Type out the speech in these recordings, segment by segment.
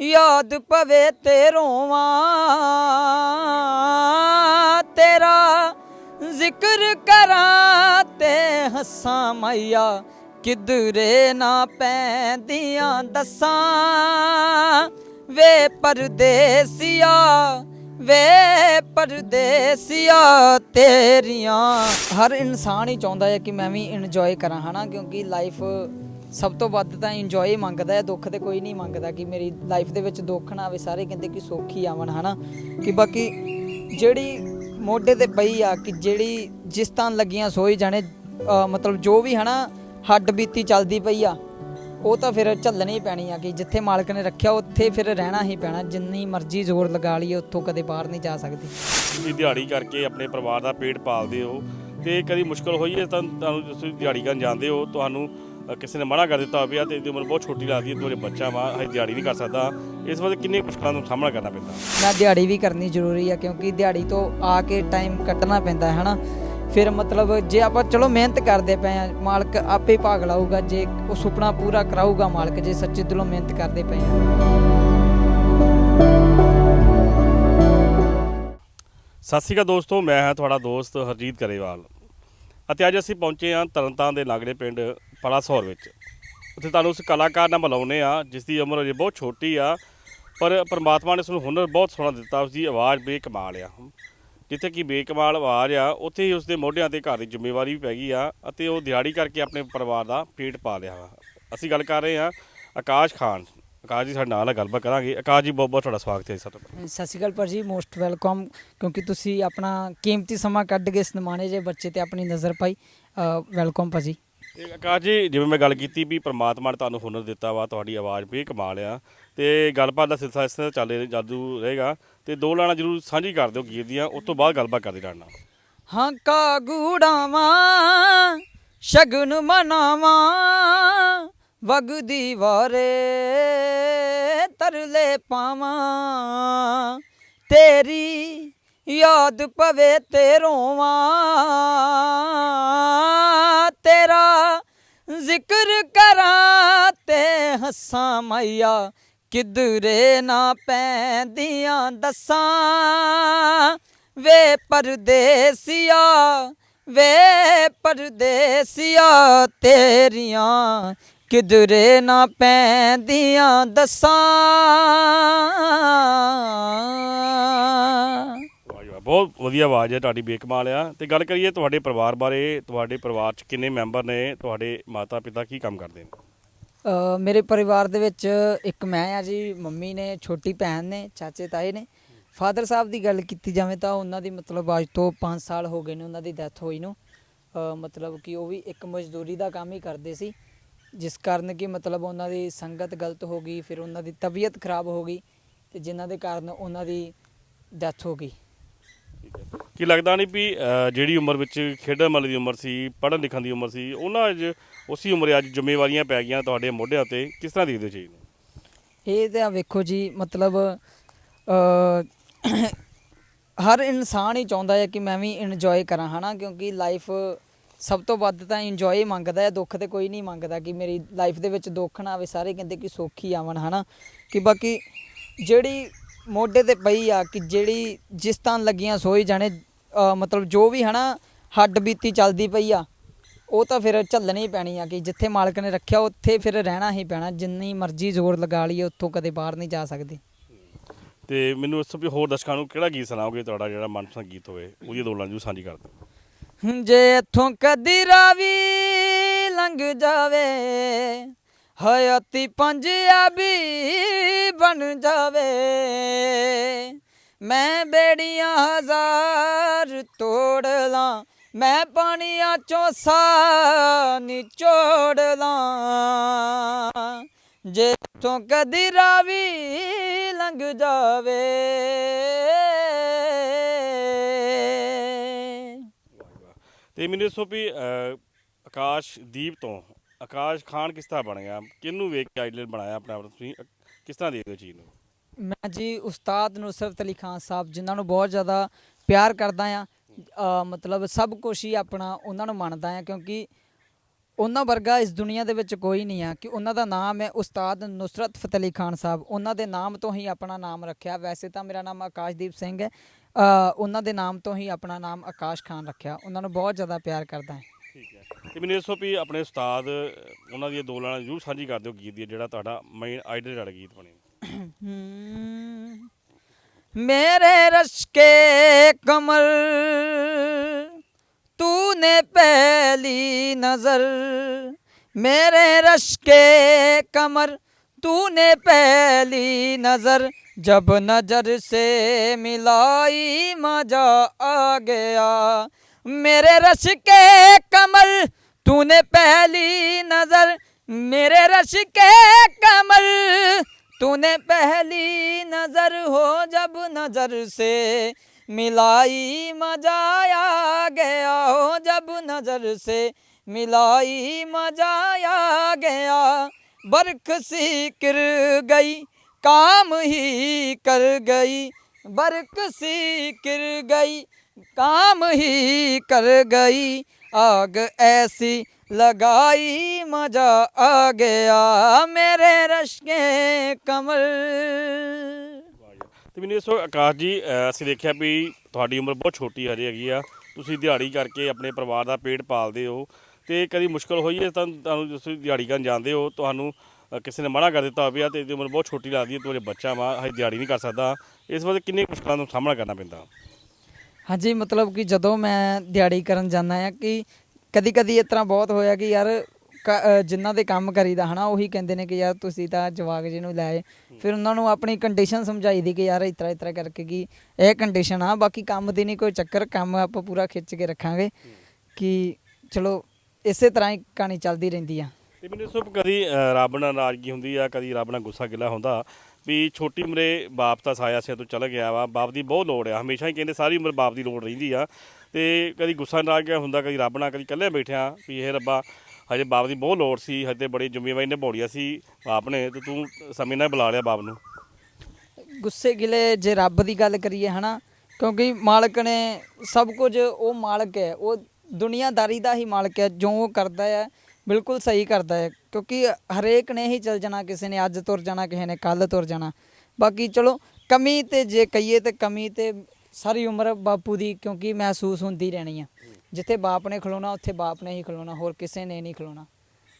ਯਾਦ ਪਵੇ ਤੇ ਰੋਵਾਂ ਤੇਰਾ ਜ਼ਿਕਰ ਕਰਾਂ ਤੇ ਹੱਸਾਂ ਮੈਇਆ, ਕਿਧਰੇ ਨਾ ਪੈਂਦੀਆਂ ਦੱਸਾਂ। ਵੇ ਪਰਦੇਸੀਆ ਵੇ ਪਰਦੇਸੀਆ, ਤੇਰੀਆਂ। ਹਰ ਇਨਸਾਨ ਹੀ ਚਾਹੁੰਦਾ ਹੈ ਕਿ ਮੈਂ ਵੀ ਇੰਜੋਏ ਕਰਾਂ, ਹਨਾ? ਕਿਉਂਕਿ ਲਾਈਫ ਸਭ ਤੋਂ ਵੱਧ ਤਾਂ ਇੰਜੋਏ ਮੰਗਦਾ ਹੈ, ਦੁੱਖ ਤੇ ਕੋਈ ਨਹੀਂ ਮੰਗਦਾ ਕਿ ਮੇਰੀ ਲਾਈਫ ਦੇ ਵਿੱਚ ਦੁੱਖ ਨਾ ਆਵੇ, ਸਾਰੇ ਕਹਿੰਦੇ ਕਿ ਸੌਖੀ ਆਵਣ, ਹਨਾ? ਕਿ ਬਾਕੀ ਜਿਹੜੀ ਮੋਢੇ ਤੇ ਪਈ ਆ ਕਿ ਜਿਹੜੀ ਜਿਸ ਤਾਂ ਲੱਗੀਆਂ ਸੋਈ ਜਾਣੇ ਮਤਲਬ ਜੋ ਵੀ, ਹਨਾ, ਹੱਡ ਬੀਤੀ ਚੱਲਦੀ ਪਈ ਆ, ਉਹ ਤਾਂ ਫਿਰ ਝੱਲਣੀ ਪੈਣੀ ਆ ਕਿ ਜਿੱਥੇ ਮਾਲਕ ਨੇ ਰੱਖਿਆ, ਉੱਥੇ ਫਿਰ ਰਹਿਣਾ ਹੀ ਪੈਣਾ, ਜਿੰਨੀ ਮਰਜ਼ੀ ਜ਼ੋਰ ਲਗਾ ਲਈਏ, ਉੱਥੋਂ ਕਦੇ ਬਾਹਰ ਨਹੀਂ ਜਾ ਸਕਦੀ। ਤੁਸੀਂ ਦਿਹਾੜੀ ਕਰਕੇ ਆਪਣੇ ਪਰਿਵਾਰ ਦਾ ਪੇਟ ਪਾਲਦੇ ਹੋ ਤੇ ਕਦੀ ਮੁਸ਼ਕਲ ਹੋਈ ਹੈ ਤਾਂ ਤੁਹਾਨੂੰ ਤੁਸੀਂ ਦਿਹਾੜੀ ਕਰਨ ਜਾਂਦੇ ਹੋ, ਤੁਹਾਨੂੰ ਕਿਸੇ ਨੇ ਮਨਾ ਕਰ ਦਿੱਤਾ ਹੋਵੇ ਤੇ ਇਹਦੀ ਉਮਰ ਬਹੁਤ ਛੋਟੀ ਲੱਗਦੀ ਹੈ ਤੁਹਾਡੇ ਬੱਚਾ ਵਾ ਹਜੇ ਦਿਹਾੜੀ ਨਹੀਂ ਕਰ ਸਕਦਾ। ਇਸ ਵਾਰ ਕਿੰਨੀ ਮੁਸ਼ਕਲਾਂ ਦਾ ਸਾਹਮਣਾ ਕਰਨਾ ਪੈਂਦਾ। ਮੈਂ ਦਿਹਾੜੀ ਵੀ ਕਰਨੀ ਜ਼ਰੂਰੀ ਆ ਕਿਉਂਕਿ ਦਿਹਾੜੀ ਤੋਂ ਆ ਕੇ ਟਾਈਮ ਕੱਢਣਾ ਪੈਂਦਾ ਹੈ ਹਨਾ? ਫਿਰ ਮਤਲਬ ਜੇ ਆਪਾਂ ਚਲੋ ਮਿਹਨਤ ਕਰਦੇ ਪਏ ਆ ਮਾਲਕ ਆਪੇ ਭਾਗ ਲਾਊਗਾ ਜੇ ਉਹ ਸੁਪਨਾ ਪੂਰਾ ਕਰਾਊਗਾ ਮਾਲਕ ਜੇ ਸੱਚੇ ਦਿਲੋਂ ਮਿਹਨਤ ਕਰਦੇ ਪਏ ਆ। ਸਤਿ ਸ਼੍ਰੀ ਅਕਾਲ ਦੋਸਤੋ ਮੈਂ ਹਾਂ ਤੁਹਾਡਾ ਦੋਸਤ ਹਰਜੀਤ ਕਰੇਵਾਲ ਅਤੇ ਅੱਜ ਅਸੀਂ ਪਹੁੰਚੇ ਹਾਂ ਤਰਨਤਾਰਨ ਦੇ ਲਾਗਲੇ ਪਿੰਡ ਪਲਾਸੌਰ ਵਿੱਚ। ਉੱਥੇ ਤੁਹਾਨੂੰ ਉਸ ਕਲਾਕਾਰ ਨਾਲ ਮਿਲਾਉਂਦੇ ਆ ਜਿਸ ਦੀ ਉਮਰ ਅਜੇ ਬਹੁਤ ਛੋਟੀ ਆ, ਪਰ ਪਰਮਾਤਮਾ ਨੇ ਉਸ ਨੂੰ ਹੁਨਰ ਬਹੁਤ ਸੋਹਣਾ ਦਿੱਤਾ ਉਸ ਦੀ ਆਵਾਜ਼ ਬੇਕਮਾਲ ਆ। ਜਿੱਥੇ ਕਿ ਬੇਕਮਾਲ ਆਵਾਜ਼ ਆ, ਉੱਥੇ ਹੀ ਉਸ ਦੇ ਮੋਢਿਆਂ ਤੇ ਘਰ ਦੀ ਜ਼ਿੰਮੇਵਾਰੀ ਵੀ ਪੈ ਗਈ ਆ, ਅਤੇ ਉਹ ਦਿਹਾੜੀ ਕਰਕੇ ਆਪਣੇ ਪਰਿਵਾਰ ਦਾ ਪੇਟ ਪਾ ਲਿਆ। ਵਾ ਅਸੀਂ ਗੱਲ ਕਰ ਰਹੇ ਹਾਂ ਆਕਾਸ਼ ਖਾਨ। ਆਕਾਸ਼ ਜੀ, ਸਾਡੇ ਨਾਲ ਗੱਲਬਾਤ ਕਰਾਂਗੇ। ਆਕਾਸ਼ ਜੀ ਬਹੁਤ ਬਹੁਤ ਤੁਹਾਡਾ ਸਵਾਗਤ ਹੈ ਸਭ ਤੋਂ ਸਤਿ ਸ਼੍ਰੀ ਅਕਾਲ ਭਾਜੀ ਮੋਸਟ ਵੈਲਕਮ, ਕਿਉਂਕਿ ਤੁਸੀਂ ਆਪਣਾ ਕੀਮਤੀ ਸਮਾਂ ਕੱਢ ਕੇ ਇਸ ਨਮਾਣੇ ਜੇ ਬੱਚੇ ਤੇ ਆਪਣੀ ਨਜ਼ਰ ਪਾਈ। ਵੈਲਕਮ ਭਾਜੀ ਇਹ ਆਕਾਸ਼ ਜੀ, ਜਿਵੇਂ ਮੈਂ ਗੱਲ ਕੀਤੀ ਵੀ ਪ੍ਰਮਾਤਮਾ ਨੇ ਤੁਹਾਨੂੰ ਹੁਨਰ ਦਿੱਤਾ ਵਾ, ਤੁਹਾਡੀ ਆਵਾਜ਼ ਵੀ ਕਮਾਲ ਆ। ਤੇ ਗੱਲਬਾਤ ਦਾ ਸਿਲਸਿਲਾ ਇਸ ਤਰ੍ਹਾਂ ਚੱਲ ਜਾਦੂ ਰਹੇਗਾ। ਤੇ ਦੋ ਲਾਣਾ ਜਰੂਰ ਸਾਂਝੀ ਕਰ ਦਿਓ ਗੀਤ ਦੀਆਂ, ਉਸ ਤੋਂ ਬਾਅਦ ਗੱਲਬਾਤ ਕਰਦੇ ਰਹਿਣਾ ਹਾਂ ਕਾ ਗੂੜਾਵਾਂ, ਸ਼ਗਨ ਮਨਾਵਾਂ ਵਗਦੀ ਵਾਰੇ ਤਰਲੇ ਪਾਵਾਂ। ਤੇਰੀ ਯਾਦ ਪਵੇ ਤੇ ਰੋਵਾਂ ਤੇਰਾ ਜ਼ਿਕਰ ਕਰਾਂ ਤੇ ਹੱਸਾਂ ਮੈਇਆ ਕਿਧਰੇ ਨਾ ਪੈਂਦੀਆਂ ਦੱਸਾਂ। ਵੇ ਪਰਦੇਸੀਆ ਵੇ ਪਰਦੇਸੀਆ, ਤੇਰੀਆਂ ਕਿਧਰੇ ਨਾ ਪੈਂਦੀਆਂ ਦੱਸਾਂ। ਬਹੁਤ ਵਧੀਆ ਆਵਾਜ਼ ਹੈ ਤੁਹਾਡੀ ਬੇਕਮਾਲ ਆ। ਤੇ ਗੱਲ ਕਰੀਏ ਤੁਹਾਡੇ ਪਰਿਵਾਰ ਬਾਰੇ ਤੁਹਾਡੇ ਪਰਿਵਾਰ 'ਚ ਕਿੰਨੇ ਮੈਂਬਰ ਨੇ ਤੁਹਾਡੇ ਮਾਤਾ ਪਿਤਾ ਕੀ ਕੰਮ ਕਰਦੇ ਨੇ? ਅ, ਮੇਰੇ ਪਰਿਵਾਰ ਦੇ ਵਿੱਚ ਇੱਕ ਮੈਂ ਆ ਜੀ ਮੰਮੀ ਨੇ ਛੋਟੀ ਭੈਣ ਨੇ ਚਾਚੇ ਤਾਏ ਨੇ। ਫਾਦਰ ਸਾਹਿਬ ਦੀ ਗੱਲ ਕੀਤੀ ਜਾਵੇ ਤਾਂ ਉਹਨਾਂ ਦੀ ਮਤਲਬ ਅੱਜ ਤੋਂ 5 ਸਾਲ ਹੋ ਗਏ ਨੇ ਉਹਨਾਂ ਦੀ ਡੈਥ ਹੋਈ ਨੂੰ। ਅ, ਮਤਲਬ ਕਿ ਉਹ ਵੀ ਇੱਕ ਮਜ਼ਦੂਰੀ ਦਾ ਕੰਮ ਹੀ ਕਰਦੇ ਸੀ। ਜਿਸ ਕਾਰਨ ਕਿ ਮਤਲਬ ਉਹਨਾਂ ਦੀ ਸੰਗਤ ਗਲਤ ਹੋ ਗਈ ਫਿਰ ਉਹਨਾਂ ਦੀ ਤਬੀਅਤ ਖਰਾਬ ਹੋ ਗਈ ਤੇ ਜਿਨ੍ਹਾਂ ਦੇ ਕਾਰਨ ਉਹਨਾਂ ਦੀ ਡੈਥ ਹੋ ਗਈ। ਕੀ ਲੱਗਦਾ ਨਹੀਂ ਵੀ ਅ, ਜਿਹੜੀ ਉਮਰ ਵਿੱਚ ਖੇਡਣ ਵਾਲੀ ਦੀ ਉਮਰ ਸੀ ਪੜ੍ਹਨ ਲਿਖਣ ਦੀ ਉਮਰ ਸੀ ਉਹਨਾਂ ਅੱਜ ਉਸੇ ਉਮਰੇ ਅੱਜ ਜ਼ਿੰਮੇਵਾਰੀਆਂ ਪੈ ਗਈਆਂ ਤੁਹਾਡੇ ਮੋਢਿਆਂ ਤੇ ਕਿਸ ਤਰ੍ਹਾਂ ਦੇਖਦੇ ਹੋ ਚੀਜ਼ ਨੂੰ ਇਹ ਤਾਂ ਵੇਖੋ ਜੀ ਮਤਲਬ ਅ ਹਰ ਇਨਸਾਨ ਹੀ ਚਾਹੁੰਦਾ ਹੈ ਕਿ ਮੈਂ ਵੀ ਇੰਜੋਏ ਕਰਾਂ ਹਨਾ? ਕਿਉਂਕਿ ਲਾਈਫ ਸਭ ਤੋਂ ਵੱਧ ਤਾਂ ਇੰਜੋਏ ਮੰਗਦਾ ਹੈ ਦੁੱਖ ਤੇ ਕੋਈ ਨਹੀਂ ਮੰਗਦਾ ਕਿ ਮੇਰੀ ਲਾਈਫ ਦੇ ਵਿੱਚ ਦੁੱਖ ਨਾ ਆਵੇ ਸਾਰੇ ਕਹਿੰਦੇ ਕਿ ਸੌਖੀ ਆਵਣ ਹਨਾ? ਕਿ ਬਾਕੀ ਜਿਹੜੀ ਮੋਢੇ ਤੇ ਪਈ ਆ ਕਿ ਜਿਹੜੀ ਜਿਸ ਤਾਂ ਲੱਗੀਆਂ ਸੋਈ ਜਾਣੇ ਅ ਮਤਲਬ ਜੋ ਵੀ ਹਨਾ ਹੱਡ ਬੀਤੀ ਚੱਲਦੀ ਪਈ ਆ ਉਹ ਤਾਂ ਫਿਰ ਝੱਲਣੀ ਹੀ ਪੈਣੀ ਆ ਕਿ ਜਿੱਥੇ ਮਾਲਕ ਨੇ ਰੱਖਿਆ ਉੱਥੇ ਫਿਰ ਰਹਿਣਾ ਹੀ ਪੈਣਾ ਜਿੰਨੀ ਮਰਜ਼ੀ ਜ਼ੋਰ ਲਗਾ ਲਈਏ ਉੱਥੋਂ ਕਦੇ ਬਾਹਰ ਨਹੀਂ ਜਾ ਸਕਦੇ। ਤੇ ਮੈਨੂੰ ਇਸ ਤੋਂ ਵੀ ਹੋਰ ਦਰਸ਼ਕਾਂ ਨੂੰ ਕਿਹੜਾ ਗੀਤ ਸੁਣਾਓਗੇ ਤੁਹਾਡਾ ਜਿਹੜਾ ਮਨਪਸੰਦ ਗੀਤ ਹੋਵੇ ਉਹਦੀ ਦੋ ਲਾਈਨਾਂ ਜੂ ਸਾਂਝੀ ਕਰ ਦਿਓ। ਜੇ ਇੱਥੋਂ ਕਦੀ ਰਾਵੀ ਲੰਘ ਜਾਵੇ ਹਯਾਤੀ ਪੰਜਾਬੀ ਬਣ ਜਾਵੇ। ਮੈਂ ਬੇੜੀਆਂ ਹਜ਼ਾਰ ਤੋੜ ਲਾਂ ਮੈਂ ਪਾਣੀਆਂ ਚੋਂ ਸਾਹ ਨਿਚੋੜ ਲਾਂ। ਜੇ ਤੋਂ ਕਦੀ ਰਾਵੀ ਲੰਘ ਜਾਵੇ। ਤੇ ਮੈਨੂੰ ਦੱਸੋ ਵੀ ਅ, ਆਕਾਸ਼ ਦੀਪ ਤੋਂ ਆਕਾਸ਼ ਖਾਨ ਕਿਸ ਤਰ੍ਹਾਂ ਬਣ ਗਿਆ? ਕਿਹਨੂੰ ਵੇਖ ਕੇ ਆਈਡਲ ਬਣਾਇਆ ਆਪਣੇ? ਆਪ ਨੂੰ ਤੁਸੀਂ ਕਿਸ ਤਰ੍ਹਾਂ ਦੇਖਦੇ ਹੋ ਚੀਜ਼ ਨੂੰ? ਮੈਂ ਜੀ ਉਸਤਾਦ ਨੁਸਰਤ ਅਲੀ ਖਾਨ ਸਾਹਿਬ ਜਿਨ੍ਹਾਂ ਨੂੰ ਬਹੁਤ ਜ਼ਿਆਦਾ ਪਿਆਰ ਕਰਦਾ ਆ ਅ, ਮਤਲਬ ਸਭ ਕੁਝ ਹੀ ਆਪਣਾ ਉਹਨਾਂ ਨੂੰ ਮੰਨਦਾ ਆ ਕਿਉਂਕਿ ਉਹਨਾਂ ਵਰਗਾ ਇਸ ਦੁਨੀਆ ਦੇ ਵਿੱਚ ਕੋਈ ਨਹੀਂ ਆ ਕਿ ਉਹਨਾਂ ਦਾ ਨਾਮ ਹੈ ਉਸਤਾਦ ਨੁਸਰਤ ਫਤਿਹ ਅਲੀ ਖਾਨ ਸਾਹਿਬ। ਉਹਨਾਂ ਦੇ ਨਾਮ ਤੋਂ ਹੀ ਆਪਣਾ ਨਾਮ ਰੱਖਿਆ। ਵੈਸੇ ਤਾਂ ਮੇਰਾ ਨਾਮ ਆਕਾਸ਼ਦੀਪ ਸਿੰਘ ਹੈ। ਅ, ਉਹਨਾਂ ਦੇ ਨਾਮ ਤੋਂ ਹੀ ਆਪਣਾ ਨਾਮ ਆਕਾਸ਼ ਖਾਨ ਰੱਖਿਆ। ਉਹਨਾਂ ਨੂੰ ਬਹੁਤ ਜ਼ਿਆਦਾ ਪਿਆਰ ਕਰਦਾ ਹੈ ਹੈ। ਤੇ ਮੈਨੂੰ ਦੱਸੋ ਵੀ ਆਪਣੇ ਉਸਤਾਦ ਉਹਨਾਂ ਦੀਆਂ ਦੋ ਲਾਣਾ ਜ਼ਰੂਰ ਸਾਂਝੀ ਕਰ ਦਿਓ ਗੀਤ ਦੀ ਜਿਹੜਾ ਤੁਹਾਡਾ ਮੇਨ ਆਈਡਲ ਜਿਹੜਾ ਗੀਤ ਬਣੇ हम्म, मेरे रश के कमर तूने पहली नजर मेरे रश के कमर तूने पहली नजर जब नजर से मिलाई मजा आ गया मेरे रश के कमर तूने पहली नज़र मेरे रश के कमर। तूने पहली नज़र हो जब नज़र से मिलाई मज़ा आ गया हो, जब नज़र से मिलाई मज़ा आ गया। बरख सी गिर गई, काम ही कर गई। बरक सी गिर गई, काम ही कर गई। आग ऐसी लगाई मजा आ गया मेरे रश के कमर ਤੇ ਮੈਨੂੰ ਦੱਸੋ ਆਕਾਸ਼ ਜੀ ਅਹ ਅਸੀਂ ਦੇਖਿਆ ਵੀ ਤੁਹਾਡੀ ਉਮਰ ਬਹੁਤ ਛੋਟੀ ਹਜੇ ਹੈਗੀ ਆ ਤੁਸੀਂ ਦਿਹਾੜੀ ਕਰਕੇ ਆਪਣੇ ਪਰਿਵਾਰ ਦਾ ਪੇਟ ਪਾਲਦੇ ਹੋ ਤੇ ਕਦੀ ਮੁਸ਼ਕਲ ਹੋਈ ਹੈ ਤਾਂ ਤੁਹਾਨੂੰ ਤੁਸੀਂ ਦਿਹਾੜੀ ਕਰਨ ਜਾਂਦੇ ਹੋ ਤੁਹਾਨੂੰ ਅਹ ਕਿਸੇ ਨੇ ਮਨਾ ਕਰ ਦਿੱਤਾ ਹੋਵੇ ਆ ਤੇ ਇਹਦੀ ਉਮਰ ਬਹੁਤ ਛੋਟੀ ਲੱਗਦੀ ਹੈ ਤੁਹਾਡੇ ਬੱਚਾ ਵਾ ਹਜੇ ਦਿਹਾੜੀ ਨਹੀਂ ਕਰ ਸਕਦਾ ਇਸ ਵਾਰ ਕਿੰਨੀ ਮੁਸ਼ਕਲਾਂ ਦਾ ਸਾਹਮਣਾ ਕਰਨਾ ਪੈਂਦਾ ਹਾਂਜੀ ਮਤਲਬ ਕਿ ਜਦੋਂ ਮੈਂ ਦਿਹਾੜੀ ਕਰਨ ਜਾਂਦਾ ਆ ਕਿ ਕਦੀ ਕਦੀ ਇਸ ਤਰ੍ਹਾਂ ਬਹੁਤ ਹੋਇਆ ਕਿ ਯਾਰ ਕ- ਅ, ਜਿਨ੍ਹਾਂ ਦੇ ਕੰਮ ਕਰੀਦਾ ਹਨਾ ਉਹੀ ਕਹਿੰਦੇ ਨੇ ਕਿ ਯਾਰ ਤੁਸੀਂ ਤਾਂ ਜਵਾਕ ਜੀ ਨੂੰ ਲੈ ਫਿਰ ਉਹਨਾਂ ਨੂੰ ਆਪਣੀ ਕੰਡੀਸ਼ਨ ਸਮਝਾਈ ਦੀ ਕਿ ਯਾਰ ਇਸ ਤਰ੍ਹਾਂ ਇਸ ਤਰ੍ਹਾਂ ਕਰਕੇ ਕਿ ਇਹ ਕੰਡੀਸ਼ਨ ਆ ਬਾਕੀ ਕੰਮ ਦੀ ਨਹੀਂ ਕੋਈ ਚੱਕਰ ਕੰਮ ਆਪਾਂ ਪੂਰਾ ਖਿੱਚ ਕੇ ਰੱਖਾਂਗੇ ਕਿ ਚਲੋ ਇਸੇ ਤਰ੍ਹਾਂ ਹੀ ਕਹਾਣੀ ਚੱਲਦੀ ਰਹਿੰਦੀ ਆ। ਤੇ ਮੈਨੂੰ ਦੱਸੋ ਕਦੀ ਅਹ, ਰੱਬ ਨਾਲ ਨਾਰਾਜ਼ਗੀ ਹੁੰਦੀ ਆ ਕਦੀ ਰੱਬ ਨਾਲ ਗੁੱਸਾ ਗਿਲਾ ਹੁੰਦਾ? ਵੀ ਛੋਟੀ ਉਮਰੇ ਬਾਪ ਤਾਂ ਸਾਇਆ ਸੇ ਤੋਂ ਚਲ ਗਿਆ ਵਾ, ਬਾਪ ਦੀ ਬਹੁਤ ਲੋੜ ਆ, ਹਮੇਸ਼ਾ ਹੀ ਕਹਿੰਦੇ ਸਾਰੀ ਉਮਰ ਬਾਪ ਦੀ ਲੋੜ ਰਹਿੰਦੀ ਆ। ਤੇ ਕਦੀ ਗੁੱਸਾ ਨਾਰਾਜ਼ ਗਿਆ ਹੁੰਦਾ, ਕਦੀ ਰੱਬ ਨਾਲ ਕਦੀ ਇਕੱਲੇ ਬੈਠਿਆ ਵੀ ਇਹ ਰੱਬਾ, ਹਜੇ ਬਾਪ ਦੀ ਬਹੁਤ ਲੋੜ ਸੀ, ਹਜੇ ਬੜੀ ਜ਼ਿੰਮੇਵਾਰੀ ਨਿਭਾਉਣੀਆਂ ਸੀ ਬਾਪ ਨੇ, ਤੇ ਤੂੰ ਸਮੇਂ ਨਾਲ ਬੁਲਾ ਲਿਆ ਬਾਪ ਨੂੰ। ਗੁੱਸੇ ਗਿਲੇ ਜੇ ਰੱਬ ਦੀ ਗੱਲ ਕਰੀਏ ਹਨਾ, ਕਿਉਂਕਿ ਮਾਲਕ ਨੇ ਸਭ ਕੁਝ ਉਹ ਮਾਲਕ ਹੈ, ਉਹ ਦੁਨੀਆਦਾਰੀ ਦਾ ਹੀ ਮਾਲਕ ਹੈ, ਜੋ ਉਹ ਕਰਦਾ ਹੈ ਬਿਲਕੁਲ ਸਹੀ ਕਰਦਾ ਹੈ, ਕਿਉਂਕਿ ਹਰੇਕ ਨੇ ਹੀ ਚਲ ਜਾਣਾ ਕਿਸੇ ਨੇ, ਅੱਜ ਤੁਰ ਜਾਣਾ, ਕਿਸੇ ਨੇ ਕੱਲ ਤੁਰ ਜਾਣਾ। ਬਾਕੀ ਚਲੋ, ਕਮੀ ਤੇ ਜੇ ਕਹੀਏ ਤੇ ਕਮੀ ਤੇ ਸਾਰੀ ਉਮਰ ਬਾਪੂ ਦੀ ਕਿਉਂਕਿ ਮਹਿਸੂਸ ਹੁੰਦੀ ਰਹਿਣੀ ਆ। ਜਿੱਥੇ ਬਾਪ ਨੇ ਖਲੋਣਾ, ਉੱਥੇ ਬਾਪ ਨੇ ਹੀ ਖਲੋਣਾ, ਹੋਰ ਕਿਸੇ ਨੇ ਨਹੀਂ ਖਲੋਣਾ।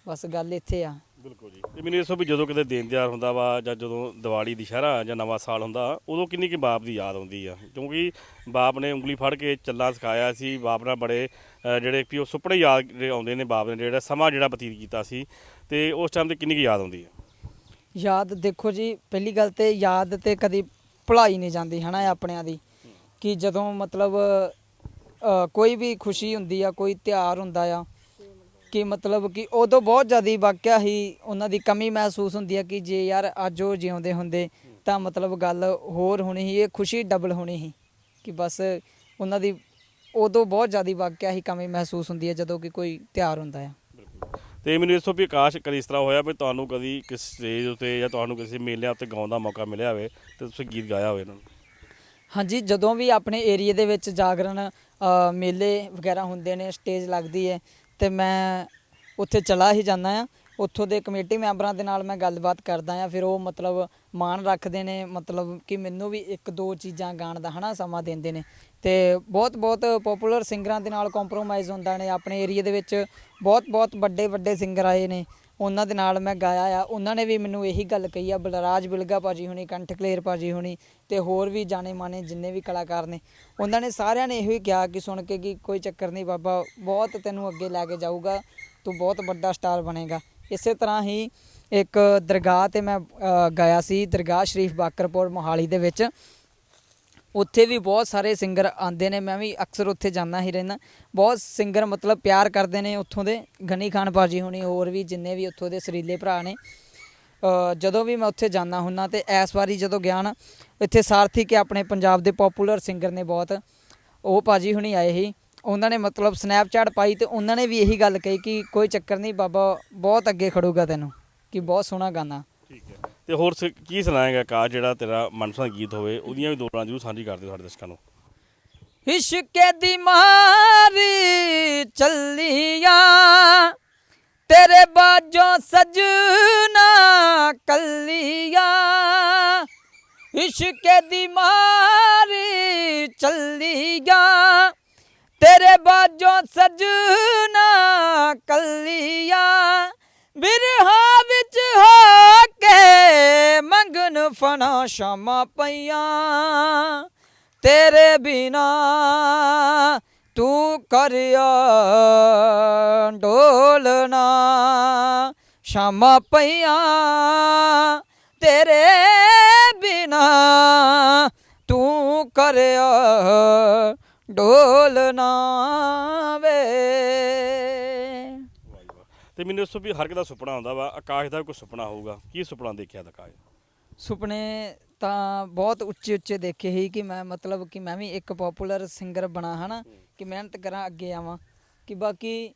ਬਸ ਗੱਲ ਇੱਥੇ ਆ। ਬਿਲਕੁਲ ਜੀ। ਤੇ ਮੈਨੂੰ ਦੱਸੋ ਵੀ ਜਦੋਂ ਕਿਤੇ ਦੇਣ ਤਿਆਰ ਹੁੰਦਾ ਵਾ ਜਾਂ ਜਦੋਂ ਦੀਵਾਲੀ ਦੁਸ਼ਹਿਰਾ ਜਾਂ ਨਵਾਂ ਸਾਲ ਹੁੰਦਾ ਉਦੋਂ ਕਿੰਨੀ ਕਿ ਬਾਪ ਦੀ ਯਾਦ ਆਉਂਦੀ ਆ? ਕਿਉਂਕਿ ਬਾਪ ਨੇ ਉਂਗਲੀ ਫੜ ਕੇ ਚੱਲਾ ਸਿਖਾਇਆ ਸੀ ਬਾਪ ਨਾਲ ਬੜੇ ਅਹ, ਜਿਹੜੇ ਵੀ ਉਹ ਸੁਪਨੇ ਯਾਦ ਜਿਹੜੇ ਆਉਂਦੇ ਨੇ ਬਾਪ ਨੇ ਜਿਹੜਾ ਸਮਾਂ ਜਿਹੜਾ ਬਤੀਤ ਕੀਤਾ ਸੀ ਤੇ ਉਸ ਟਾਈਮ ਤੇ ਕਿੰਨੀ ਕਿ ਯਾਦ ਆਉਂਦੀ ਆ? ਯਾਦ ਦੇਖੋ ਜੀ ਪਹਿਲੀ ਗੱਲ ਤੇ ਯਾਦ ਤੇ ਕਦੀ ਭੁਲਾਈ ਨਹੀਂ ਜਾਂਦੀ ਹਨਾ ਇਹ ਆਪਣਿਆਂ ਦੀ। ਕਿ ਜਦੋਂ ਮਤਲਬ ਅ, ਕੋਈ ਵੀ ਖੁਸ਼ੀ ਹੁੰਦੀ ਆ ਕੋਈ ਤਿਉਹਾਰ ਹੁੰਦਾ ਆ ਕਿ ਮਤਲਬ ਕਿ ਉਦੋਂ ਬਹੁਤ ਜ਼ਿਆਦਾ ਵਾਕਿਆ ਹੀ ਉਹਨਾਂ ਦੀ ਕਮੀ ਮਹਿਸੂਸ ਹੁੰਦੀ ਆ ਕਿ ਜੇ ਯਾਰ ਅੱਜ ਉਹ ਜਿਉਂਦੇ ਹੁੰਦੇ ਤਾਂ ਮਤਲਬ ਗੱਲ ਹੋਰ ਹੋਣੀ ਸੀ ਇਹ ਖੁਸ਼ੀ ਡਬਲ ਹੋਣੀ ਸੀ ਕਿ ਬਸ ਉਹਨਾਂ ਦੀ ਉਦੋਂ ਬਹੁਤ ਜ਼ਿਆਦਾ ਵਾਕਿਆ ਹੀ ਕਮੀ ਮਹਿਸੂਸ ਹੁੰਦੀ ਹੈ ਜਦੋਂ ਕਿ ਕੋਈ ਤਿਉਹਾਰ ਹੁੰਦਾ ਬਿਲਕੁਲ ਤੇ ਮੈਨੂੰ ਦੱਸੋ ਵੀ ਆਕਾਸ਼ ਕਦੀ ਇਸ ਤਰ੍ਹਾਂ ਹੋਇਆ ਵੀ ਤੁਹਾਨੂੰ ਕਦੀ ਕਿਸ ਸਟੇਜ ਉੱਤੇ ਜਾਂ ਤੁਹਾਨੂੰ ਕਿਸੇ ਮੇਲਿਆਂ ਉੱਤੇ ਗਾਉਣ ਦਾ ਮੌਕਾ ਮਿਲਿਆ ਹੋਵੇ ਤੇ ਤੁਸੀਂ ਗੀਤ ਗਾਇਆ ਹੋਵੇ ਇਹਨਾਂ ਨੂੰ? ਹਾਂਜੀ ਜਦੋਂ ਵੀ ਆਪਣੇ ਏਰੀਏ ਦੇ ਵਿੱਚ ਜਾਗਰਣ ਅ, ਮੇਲੇ ਵਗੈਰਾ ਹੁੰਦੇ ਨੇ ਸਟੇਜ ਲੱਗਦੀ ਹੈ ਤੇ ਮੈਂ ਉੱਥੇ ਚਲਾ ਹੀ ਜਾਂਦਾ ਆ ਉੱਥੋਂ ਦੇ ਕਮੇਟੀ ਮੈਂਬਰਾਂ ਦੇ ਨਾਲ ਮੈਂ ਗੱਲਬਾਤ ਕਰਦਾ ਆ ਫਿਰ ਉਹ ਮਤਲਬ ਮਾਣ ਰੱਖਦੇ ਨੇ, ਮਤਲਬ ਕਿ ਮੈਨੂੰ ਵੀ ਇੱਕ ਦੋ ਚੀਜ਼ਾਂ ਗਾਣ ਦਾ ਹਨਾ ਸਮਾਂ ਦਿੰਦੇ ਨੇ। ਤੇ ਬਹੁਤ ਬਹੁਤ ਪਪੂਲਰ ਸਿੰਗਰਾਂ ਦੇ ਨਾਲ ਕੰਪਰੋਮਾਈਜ਼ ਹੁੰਦਾ ਨੇ। ਆਪਣੇ ਏਰੀਏ ਦੇ ਵਿੱਚ ਬਹੁਤ ਬਹੁਤ ਵੱਡੇ ਵੱਡੇ ਸਿੰਗਰ ਆਏ ਨੇ। ਉਹਨਾਂ ਦੇ ਨਾਲ ਮੈਂ ਗਾਇਆ ਆ। ਉਹਨਾਂ ਨੇ ਵੀ ਮੈਨੂੰ ਇਹੀ ਗੱਲ ਕਹੀ ਆ ਬਲਰਾਜ ਬਿਲਗਾ ਭਾਜੀ ਹੁਣੀ ਕੰਠ ਕਲੇਰ ਭਾਜੀ ਹੁਣੀ ਅਤੇ ਹੋਰ ਵੀ ਜਾਣੇ ਮਾਣੇ ਜਿੰਨੇ ਵੀ ਕਲਾਕਾਰ ਨੇ। ਉਹਨਾਂ ਨੇ ਸਾਰਿਆਂ ਨੇ ਇਹੋ ਹੀ ਕਿਹਾ ਕਿ ਸੁਣ ਕੇ ਕਿ ਕੋਈ ਚੱਕਰ ਨਹੀਂ ਬਾਬਾ ਬਹੁਤ ਤੈਨੂੰ ਅੱਗੇ ਲੈ ਕੇ ਜਾਊਗਾ ਤੂੰ ਬਹੁਤ ਵੱਡਾ ਸਟਾਰ ਬਣੇਗਾ। ਇਸੇ ਤਰ੍ਹਾਂ ਹੀ ਇੱਕ ਦਰਗਾਹ ਤੇ ਮੈਂ ਅ, ਗਾਇਆ ਸੀ ਦਰਗਾਹ ਸ਼ਰੀਫ ਬਾਕਰਪੁਰ ਮੋਹਾਲੀ ਦੇ ਵਿੱਚ। ਉੱਥੇ ਵੀ ਬਹੁਤ ਸਾਰੇ ਸਿੰਗਰ ਆਉਂਦੇ ਨੇ, ਮੈਂ ਵੀ ਅਕਸਰ ਉੱਥੇ ਜਾਂਦਾ ਹੀ ਰਹਿੰਦਾ। ਬਹੁਤ ਸਿੰਗਰ ਮਤਲਬ ਪਿਆਰ ਕਰਦੇ ਨੇ ਉੱਥੋਂ ਦੇ, ਗਨੀ ਖਾਨ ਭਾਜੀ ਹੁਣੀ, ਹੋਰ ਵੀ ਜਿੰਨੇ ਵੀ ਉੱਥੋਂ ਦੇ ਸਰੀਲੇ ਭਰਾ ਨੇ। ਜਦੋਂ ਵੀ ਮੈਂ ਉੱਥੇ ਜਾਂਦਾ ਹੁੰਨਾ ਤੇ ਇਸ ਵਾਰੀ ਜਦੋਂ ਗਿਆ ਨਾ, ਇੱਥੇ ਸਾਰਥੀ ਕੇ ਆਪਣੇ ਪੰਜਾਬ ਦੇ ਪਪੂਲਰ ਸਿੰਗਰ ਨੇ ਬਹੁਤ। ਉਹ ਭਾਜੀ ਹੁਣੀ ਆਏ ਸੀ। ਉਹਨਾਂ ਨੇ ਮਤਲਬ ਸਨੈਪਚੈਟ ਪਾਈ ਤੇ ਉਹਨਾਂ ਨੇ ਵੀ ਇਹੀ ਗੱਲ ਕਹੀ ਕਿ ਕੋਈ ਚੱਕਰ ਨਹੀਂ ਬਾਬਾ, ਬਹੁਤ ਅੱਗੇ ਖੜੂਗਾ ਤੈਨੂੰ, ਕਿ ਬਹੁਤ ਸੋਹਣਾ ਗਾਣਾ। ਤੇ ਹੋਰ ਸ- ਕੀ ਸੁਣਾਏਗਾ ਆਕਾਸ਼ ਜਿਹੜਾ ਤੇਰਾ ਮਨਪਸੰਦ ਗੀਤ ਹੋਵੇ? ਉਹਦੀਆਂ ਵੀ ਦੋ ਲਾਈਨਾਂ ਜ਼ਰੂਰ ਸਾਂਝੀ ਕਰ ਦਿਓ ਸਾਡੇ ਦਰਸ਼ਕਾਂ ਨੂੰ। ਇਸ਼ਕ ਦੀ ਮਾਰੀ ਚੱਲੀਆਂ, ਤੇਰੇ ਬਾਝੋਂ ਸਜਣਾ ਕੱਲੀਆ। ਇਸ਼ਕ ਦੀ ਮਾਰੀ ਚੱਲੀਆ, ਤੇਰੇ ਬਾਝੋਂ ਸਜਣਾ ਕੱਲੀਆ। ਬਿਰਹਾ ਮੰਗਨ ਸ਼ਾਮਾਂ ਪਈਆਂ, ਤੇਰੇ ਬਿਨਾ ਤੂੰ ਕਰਿਆ ਡੋਲਣਾ ਸ਼ਾਮਾਂ ਪਈਆਂ, ਤੇਰੇ ਬਿਨਾ ਤੂੰ ਕਰਿਆ ਡੋਲਣਾ ਵੇ। ਤੇ ਮੈਨੂੰ ਦੱਸੋ ਵੀ ਹਰ ਇੱਕ ਦਾ ਸੁਪਨਾ ਹੁੰਦਾ ਵਾ, ਆਕਾਸ਼ ਦਾ ਵੀ ਕੋਈ ਸੁਪਨਾ ਹੋਊਗਾ? ਕੀ ਸੁਪਨਾ ਦੇਖਿਆ ਦਾ ਆਕਾਸ਼? ਸੁਪਨੇ ਤਾਂ ਬਹੁਤ ਉੱਚੇ ਉੱਚੇ ਦੇਖੇ ਸੀ ਕਿ ਮੈਂ ਮਤਲਬ ਕਿ ਮੈਂ ਵੀ ਇੱਕ ਪਪੂਲਰ ਸਿੰਗਰ ਬਣਾ ਹਨਾ? ਕਿ ਮਿਹਨਤ ਕਰਾਂ ਅੱਗੇ ਆਵਾਂ। ਕਿ ਬਾਕੀ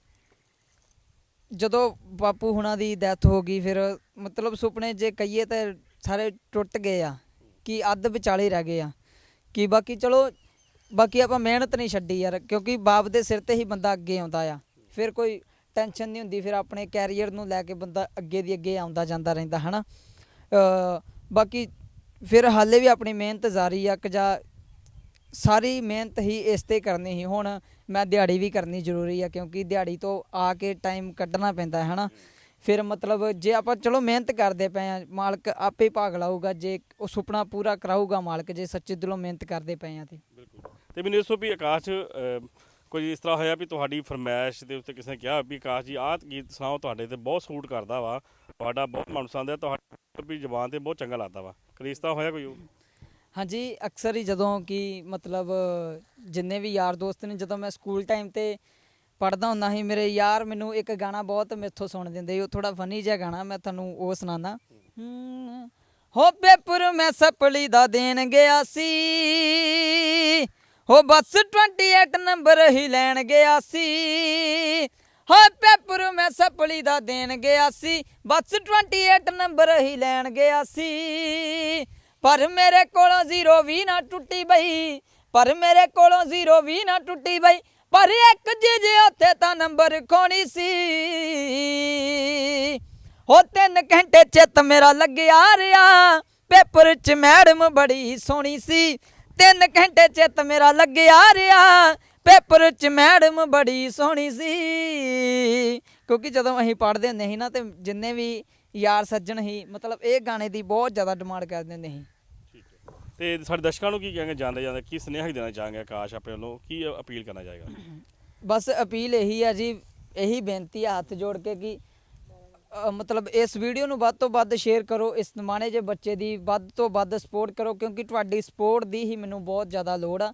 ਜਦੋਂ ਬਾਪੂ ਹੁਣਾਂ ਦੀ ਡੈਥ ਹੋ ਗਈ ਫਿਰ ਮਤਲਬ ਸੁਪਨੇ ਜੇ ਕਹੀਏ ਤਾਂ ਸਾਰੇ ਟੁੱਟ ਗਏ ਆ ਕਿ ਅੱਧ ਵਿਚਾਲੇ ਰਹਿ ਗਏ ਆ। ਕਿ ਬਾਕੀ ਚਲੋ ਬਾਕੀ ਆਪਾਂ ਮਿਹਨਤ ਨਹੀਂ ਛੱਡੀ ਯਾਰ ਕਿਉਂਕਿ ਬਾਪ ਦੇ ਸਿਰ ਤੇ ਹੀ ਬੰਦਾ ਅੱਗੇ ਆਉਂਦਾ ਆ। ਫਿਰ ਕੋਈ ਟੈਨਸ਼ਨ ਨਹੀਂ ਹੁੰਦੀ ਫਿਰ ਆਪਣੇ ਕੈਰੀਅਰ ਨੂੰ ਲੈ ਕੇ ਬੰਦਾ ਅੱਗੇ ਦੀ ਅੱਗੇ ਆਉਂਦਾ ਜਾਂਦਾ ਰਹਿੰਦਾ ਹਨਾ? ਬਾਕੀ ਫਿਰ ਹਾਲੇ ਵੀ ਆਪਣੀ ਮਿਹਨਤ ਜਾਰੀ ਆ ਕਿ ਸਾਰੀ ਮਿਹਨਤ ਹੀ ਇਸ ਤੇ ਕਰਨੀ ਹੀ ਹੁਣ ਮੈਂ ਦਿਹਾੜੀ ਵੀ ਕਰਨੀ ਜ਼ਰੂਰੀ ਆ ਕਿਉਂਕਿ ਦਿਹਾੜੀ ਤੋਂ ਆ ਕੇ ਟਾਈਮ ਕੱਢਣਾ ਪੈਂਦਾ ਹੈ ਨਾ ਫਿਰ ਮਤਲਬ ਜੇ ਆਪਾਂ ਚਲੋ ਮਿਹਨਤ ਕਰਦੇ ਪਏ ਆ ਮਾਲਕ ਆਪੇ ਭਾਗ ਲਾਊਗਾ ਜੇ ਉਹ ਸੁਪਨਾ ਪੂਰਾ ਕਰਾਊਗਾ ਮਾਲਕ ਜੇ ਸੱਚੇ ਦਿਲੋਂ ਮਿਹਨਤ ਕਰਦੇ ਪਏ ਆ ਤੇ। ਬਿਲਕੁਲ। ਤੇ ਮੈਨੂੰ ਦੱਸੋ ਵੀ ਆਕਾਸ਼ ਅਹ, ਕੋਈ ਇਸ ਤਰ੍ਹਾਂ ਹੋਇਆ ਵੀ ਤੁਹਾਡੀ ਫਰਮਾਇਸ਼ ਦੇ ਉੱਤੇ ਕਿਸੇ ਨੇ ਕਿਹਾ ਵੀ ਆਕਾਸ਼ ਜੀ ਆਹ ਗੀਤ ਸੁਣਾਓ ਤੁਹਾਡੇ ਤੇ ਬਹੁਤ ਸੂਟ ਕਰਦਾ ਵਾ ਤੁਹਾਡਾ ਬਹੁਤ ਮਨਪਸੰਦ ਹੈ ਤੁਹਾਡੀ ਵੀ ਜ਼ੁਬਾਨ ਤੇ ਬਹੁਤ ਚੰਗਾ ਲੱਗਦਾ ਵਾ। ਕਦੀ ਹੋਇਆ ਕੋਈ ਹਾਂਜੀ, ਅਕਸਰ ਹੀ ਜਦੋਂ ਕਿ ਮਤਲਬ ਜਿੰਨੇ ਵੀ ਯਾਰ ਦੋਸਤ ਨੇ, ਜਦੋਂ ਮੈਂ ਸਕੂਲ ਟਾਈਮ ਤੇ ਪੜਦਾ ਹੁੰਦਾ ਸੀ, ਮੇਰੇ ਯਾਰ ਮੈਨੂੰ ਇੱਕ ਗਾਣਾ ਬਹੁਤ ਮੇਥੋਂ ਸੁਣ ਦਿੰਦੇ ਸੀ, ਉਹ ਥੋੜਾ ਫਨੀ ਜਿਹਾ ਗਾਣਾ, ਮੈਂ ਤੁਹਾਨੂੰ ਉਹ ਸੁਣਾਉਂਦਾ। ਹੋ ਪੇਪਰ ਮੈਂ ਸਪਲੀ ਦਾ ਦੇਣ ਗਿਆ ਸੀ, ਹੋ ਬੱਸ 28 ਨੰਬਰ ਹੀ ਲੈਣ ਗਿਆ ਸੀ ਹੋ ਪੇਪਰ ਮੈਂ ਸਪਲੀ ਦਾ ਦੇਣ ਗਿਆ ਸੀ, ਬੱਸ 28 ਨੰਬਰ ਹੀ ਲੈਣ ਗਿਆ ਸੀ। ਪਰ ਮੇਰੇ ਕੋਲੋਂ ਜ਼ੀਰੋ ਵੀ ਨਾ ਟੁੱਟੀ ਬਈ, ਪਰ ਮੇਰੇ ਕੋਲੋਂ ਜ਼ੀਰੋ ਵੀ ਨਾ ਟੁੱਟੀ ਬਈ, ਪਰ ਇੱਕ ਜਿਜ ਉੱਥੇ ਤਾਂ ਨੰਬਰ ਖੋਣੀ ਸੀ। ਹੋ ਤਿੰਨ ਘੰਟੇ ਚਿੱਤ ਮੇਰਾ ਲੱਗਿਆ ਰਿਆ ਪੇਪਰ 'ਚ ਮੈਡਮ ਬੜੀ ਸੋਹਣੀ ਸੀ। ਤਿੰਨ ਘੰਟੇ ਚਿੱਤ ਮੇਰਾ ਲੱਗਿਆ ਰਿਆ ਪੇਪਰ 'ਚ ਮੈਡਮ ਬੜੀ ਸੋਹਣੀ ਸੀ। ਕਿਉਂਕਿ ਜਦੋਂ ਅਸੀਂ ਪੜ੍ਹਦੇ ਹੁੰਦੇ ਸੀ ਨਾ ਤੇ ਜਿੰਨੇ ਵੀ ਯਾਰ ਸੱਜਣ ਸੀ ਮਤਲਬ ਇਹ ਗਾਣੇ ਦੀ ਬਹੁਤ ਜ਼ਿਆਦਾ ਡਿਮਾਂਡ ਕਰਦੇ ਹੁੰਦੇ ਸੀ। ਤੇ ਸਾਡੇ ਦਰਸ਼ਕਾਂ ਨੂੰ ਕੀ ਕਹਾਂਗੇ ਜਾਂਦੇ ਜਾਂਦੇ ਕੀ ਸੁਨੇਹਾ ਦੇਣਾ ਚਾਹਾਂਗੇ ਆਕਾਸ਼ ਆਪਣੇ ਵੱਲੋਂ? ਕੀ ਅਪੀਲ ਕਰਨਾ ਚਾਹੇਗਾ? ਬਸ ਅਪੀਲ ਇਹੀ ਆ ਜੀ ਇਹੀ ਬੇਨਤੀ ਆ ਹੱਥ ਜੋੜ ਕੇ ਕਿ ਅ, ਮਤਲਬ ਇਸ ਵੀਡੀਓ ਨੂੰ ਵੱਧ ਤੋਂ ਵੱਧ ਸ਼ੇਅਰ ਕਰੋ ਇਸ ਨਿਮਾਣੇ ਜੇ ਬੱਚੇ ਦੀ ਵੱਧ ਤੋਂ ਵੱਧ ਸਪੋਰਟ ਕਰੋ ਕਿਉਂਕਿ ਤੁਹਾਡੀ ਸਪੋਰਟ ਦੀ ਹੀ ਮੈਨੂੰ ਬਹੁਤ ਜ਼ਿਆਦਾ ਲੋੜ ਆ।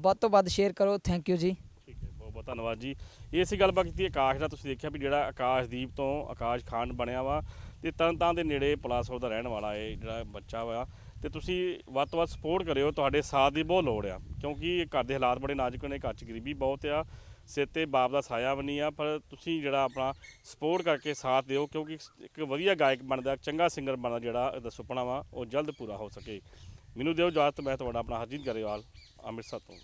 ਵੱਧ ਤੋਂ ਵੱਧ ਸ਼ੇਅਰ ਕਰੋ। ਥੈਂਕ ਯੂ ਜੀ। ਠੀਕ ਹੈ, ਬਹੁਤ ਬਹੁਤ ਧੰਨਵਾਦ ਜੀ। ਇਹ ਸੀ ਗੱਲਬਾਤ ਕੀਤੀ ਆਕਾਸ਼ ਦਾ ਤੁਸੀਂ ਦੇਖਿਆ ਵੀ ਜਿਹੜਾ ਆਕਾਸ਼ਦੀਪ ਤੋਂ ਆਕਾਸ਼ ਖਾਨ ਬਣਿਆ ਵਾ ਤੇ ਤਰਨਤਾਰਨ ਦੇ ਨੇੜੇ ਪਲਾਸੋ ਦਾ ਰਹਿਣ ਵਾਲਾ ਇਹ ਜਿਹੜਾ ਬੱਚਾ ਵਾ ਤੇ ਤੁਸੀਂ ਵੱਧ ਤੋਂ ਵੱਧ ਸਪੋਰਟ ਕਰਿਓ। ਤੁਹਾਡੇ ਸਾਥ ਦੀ ਬਹੁਤ ਲੋੜ ਆ। ਕਿਉਂਕਿ ਘਰ ਦੇ ਹਾਲਾਤ ਬੜੇ ਨਾਜ਼ੁਕ ਨੇ, ਘਰ 'ਚ ਗਰੀਬੀ ਬਹੁਤ ਆ, ਸਿਰ ਤੇ ਬਾਪ ਦਾ ਸਾਇਆ ਵੀ ਨਹੀਂ ਆ, ਪਰ ਤੁਸੀਂ ਜਿਹੜਾ ਆਪਣਾ ਸਪੋਰਟ ਕਰਕੇ ਸਾਥ ਦਿਓ ਕਿਉਂਕਿ ਇੱਕ ਵਧੀਆ ਗਾਇਕ ਬਣਦਾ, ਚੰਗਾ ਸਿੰਗਰ ਬਣਦਾ ਜਿਹੜਾ ਇਹਦਾ ਸੁਪਨਾ ਵਾ, ਉਹ ਜਲਦ ਪੂਰਾ ਹੋ ਸਕੇ। ਮੈਨੂੰ ਦਿਓ ਇਜਾਜ਼ਤ, ਮੈਂ ਤੁਹਾਡਾ ਆਪਣਾ ਹਰਜੀਤ ਗਰੇਵਾਲ। ਅੰਮ੍ਰਿਤਸਰ ਤੋਂ।